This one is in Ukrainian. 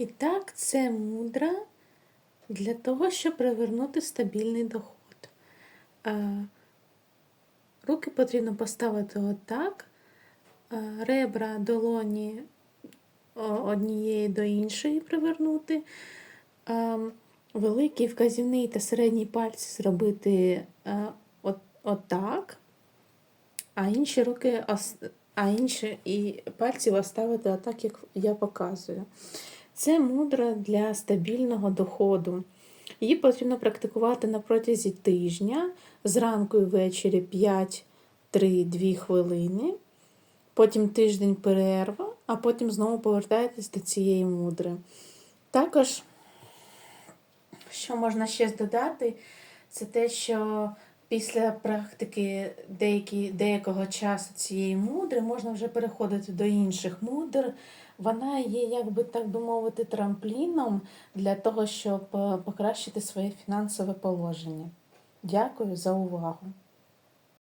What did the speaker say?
І так, це мудра для того, щоб привернути стабільний доход. Е, Руки потрібно поставити отак, е, ребра долоні однієї до іншої привернути. Ем, Великий вказівний та середній пальці зробити е, от, отак, а інші руки, а інші і пальці оставити отак, як я показую. Це мудра для стабільного доходу. Її потрібно практикувати на протязі тижня, зранку і ввечері 5-3-2 хвилини, потім тиждень перерва, а потім знову повертаєтесь до цієї мудри. Також, що можна ще додати, це те, що після практики деякі, деякого часу цієї мудри можна вже переходити до інших мудр. Вона є, як би так би мовити, трампліном для того, щоб е, покращити своє фінансове положення. Дякую за увагу!